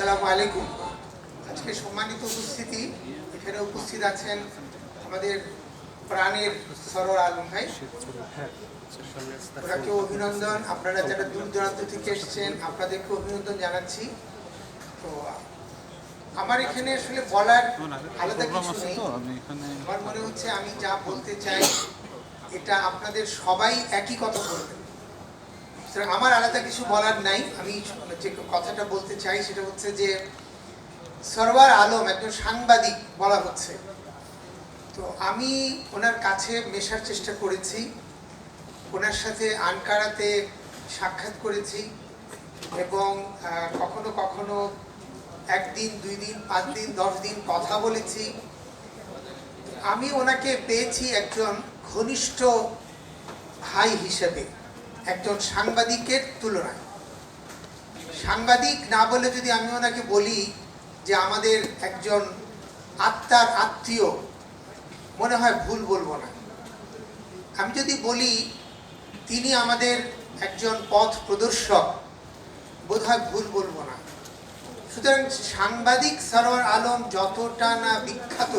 আসসালামু আলাইকুম। আজকে সম্মানিত উপস্থিতি এখানে উপস্থিত আছেন আমাদের প্রাণের সরোর আলম ভাই। ওনাকে অভিনন্দন। আপনারা যারা দূর দূরান্ত থেকে এসেছেন আপনাদেরকে অভিনন্দন জানাচ্ছি। তো আমার এখানে আসলে বলার আলাদা কিছু নেই। আমার মনে হচ্ছে আমি যা বলতে চাই এটা আপনাদের সবাই একই কথা বলবেন। আমার আলাদা কিছু বলার নাই। আমি যে কথাটা বলতে চাই সেটা হচ্ছে যে সরওয়ার আলম একজন সাংবাদিক বলা হচ্ছে। তো আমি ওনার কাছে মেশার চেষ্টা করেছি। ওনার সাথে আনকারাতে সাক্ষাৎ করেছি এবং কখনো কখনো একদিন, দুই দিন, পাঁচ দিন, দশ দিন কথা বলেছি। আমি ওনাকে পেয়েছি একজন ঘনিষ্ঠ ভাই হিসেবে। একজন সাংবাদিকের তুলনায়। সাংবাদিক না বলে যদি আমি ওনাকে বলি যে আমাদের একজন আত্মার আত্মীয়, মনে হয় ভুল বলব না। আমি যদি বলি তিনি আমাদের একজন পথ প্রদর্শক, বোধহয় ভুল বলব না। সুতরাং সাংবাদিক সরোয়ার আলম যতটা না বিখ্যাত